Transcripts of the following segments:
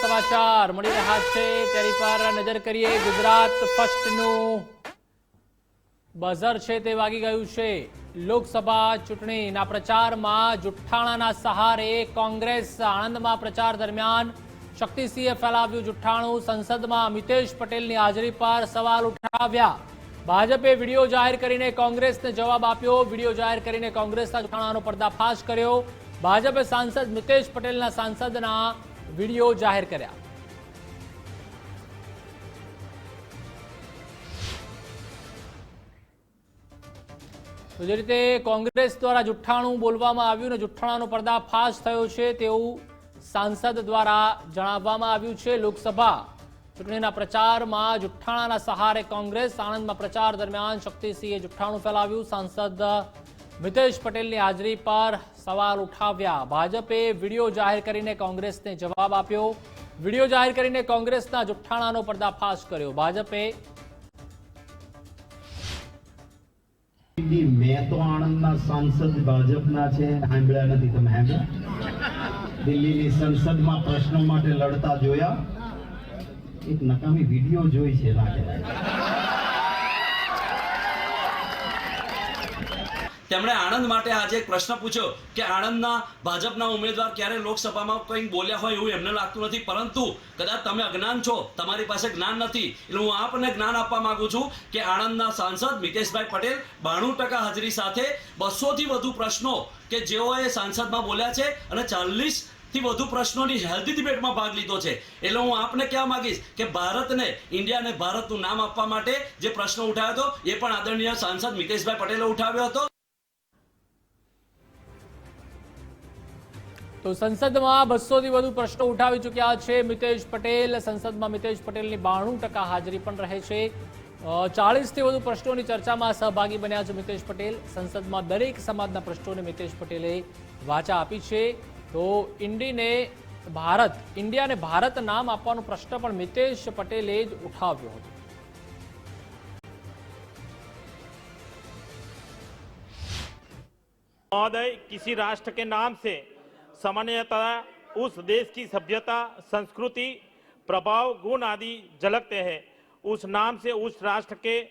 સમાચાર મળી રહ્યા છે. તેની પર નજર કરીએ, ગુજરાત ફર્સ્ટનું બઝર છે તે વાગી ગયું છે. લોકસભા ચૂંટણીના પ્રચારમાં જુઠ્ઠાણાના સહારે કોંગ્રેસ આણંદમાં પ્રચાર દરમિયાન શક્તિસિંહે ફેલાવ્યું જુઠ્ઠાણું. સંસદમાં મિતેશ પટેલની હાજરી પર સવાલ ઉઠાવ્યા. ભાજપે વીડિયો જાહેર કરીને કોંગ્રેસને જવાબ આપ્યો. વીડિયો જાહેર કરીને કોંગ્રેસના જુઠ્ઠાણાનો પર્દાફાશ કર્યો. ભાજપે સાંસદ મિતેશ પટેલના સાંસદના વીડિયો જાહેર કર્યા. તો જે રીતે કોંગ્રેસ દ્વારા જુઠ્ઠાણું બોલવામાં આવ્યું અને જુઠ્ઠાણાનો પર્દાફાશ થયો છે તેવું સાંસદ દ્વારા જણાવવામાં આવ્યું છે લોકસભા ચૂંટણીના પ્રચારમાં જુઠ્ઠાણાના સહારે કોંગ્રેસ, આણંદમાં પ્રચાર દરમિયાન શક્તિસિંહે જુઠ્ઠાણું ફેલાવ્યું. સાંસદ મિતેશ પટેલની હાજરી પર સવાલ ઉઠાવ્યા. ભાજપે વીડિયો જાહેર કરીને કોંગ્રેસને જવાબ આપ્યો. વીડિયો જાહેર કરીને કોંગ્રેસના જુઠ્ઠાણાનો પર્દાફાશ કર્યો. ભાજપે મેં તો આણંદના સાંસદ ભાજપના છે. સાંભળ્યા નથી તમે, સાંભળ્યા? દિલ્હીની સંસદમાં પ્રશ્નો માટે લડતા જોયા. એક નકામી વીડિયો જોઈ છે લાગે. તેમણે આણંદ માટે આજે એક પ્રશ્ન પૂછ્યો કે આણંદના ભાજપના ઉમેદવાર ક્યારે લોકસભામાં કંઈક બોલ્યા હોય એવું એમને લાગતું નથી, પરંતુ કદાચ તમે અજ્ઞાન છો, તમારી પાસે જ્ઞાન નથી, એટલે હું આપને જ્ઞાન આપવા માંગુ છું કે આણંદના સાંસદ મિતેશભાઈ પટેલ બાણું ટકા હાજરી સાથે બસોથી વધુ પ્રશ્નો કે જેઓએ સાંસદમાં બોલ્યા છે અને ચાલીસથી વધુ પ્રશ્નોની હેલ્ધી ડિબેટમાં ભાગ લીધો છે. એટલે હું આપને કહેવા માંગીશ કે ભારતને ઇન્ડિયાને ભારતનું નામ આપવા માટે જે પ્રશ્ન ઉઠાવ્યો હતો, એ પણ આદરણીય સાંસદ મિતેશભાઈ પટેલે ઉઠાવ્યો હતો. તો સંસદમાં બસોથી વધુ પ્રશ્નો ઉઠાવી ચૂક્યા છે મિતેશ પટેલ સંસદમાં મિતેશ પટેલની બાણું ટકા હાજરી પણ રહે છે ચાળીસથી વધુ પ્રશ્નોની ચર્ચામાં સહભાગી બન્યા છે મિતેશ પટેલ સંસદમાં દરેક સમાજના પ્રશ્નોને મિતેશ પટેલે વાચા આપી છે તો ઇન્ડીને ભારત ઇન્ડિયાને ભારત નામ આપવાનો પ્રશ્ન પણ મિતેશ પટેલે જ ઉઠાવ્યો હતો महोदय किसी राष्ट्र के नाम से सामान्यतः उस देश की सभ्यता, संस्कृति, प्रभाव, गुण आदि झलकते हैं। उस नाम से उस राष्ट्र के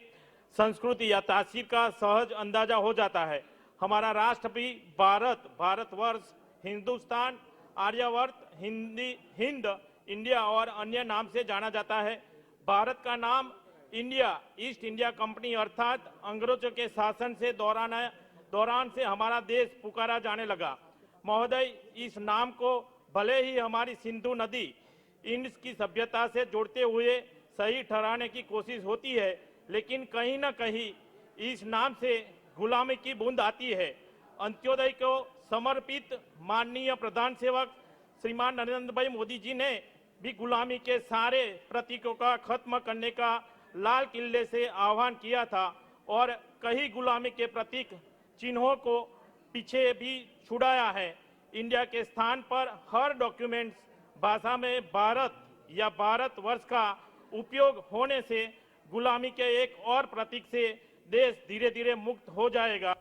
संस्कृति या तासीर का सहज अंदाज़ा हो जाता है। हमारा राष्ट्र भी भारत, भारतवर्ष, हिंदुस्तान, आर्यवर्त, हिंदी, हिंद, इंडिया और अन्य नाम से जाना जाता है। भारत का नाम इंडिया, ईस्ट इंडिया कंपनी अर्थात अंग्रेज़ों के शासन से दौरान दौरान से हमारा देश पुकारा जाने लगा। महोदय, इस नाम को भले ही हमारी सिंधु नदी इंड की सभ्यता से जोड़ते हुए सही ठहराने की कोशिश होती है, लेकिन कहीं ना कहीं इस नाम से गुलामी की बूंद आती है। अंत्योदय को समर्पित माननीय प्रधान सेवक श्रीमान नरेंद्र भाई मोदी जी ने भी गुलामी के सारे प्रतीकों का खत्म करने का लाल किले से आह्वान किया था और कई गुलामी के प्रतीक चिन्हों को पीछे भी छुड़ाया है। इंडिया के स्थान पर हर डॉक्यूमेंट्स भाषा में भारत या भारत वर्ष का उपयोग होने से गुलामी के एक और प्रतीक से देश धीरे धीरे मुक्त हो जाएगा।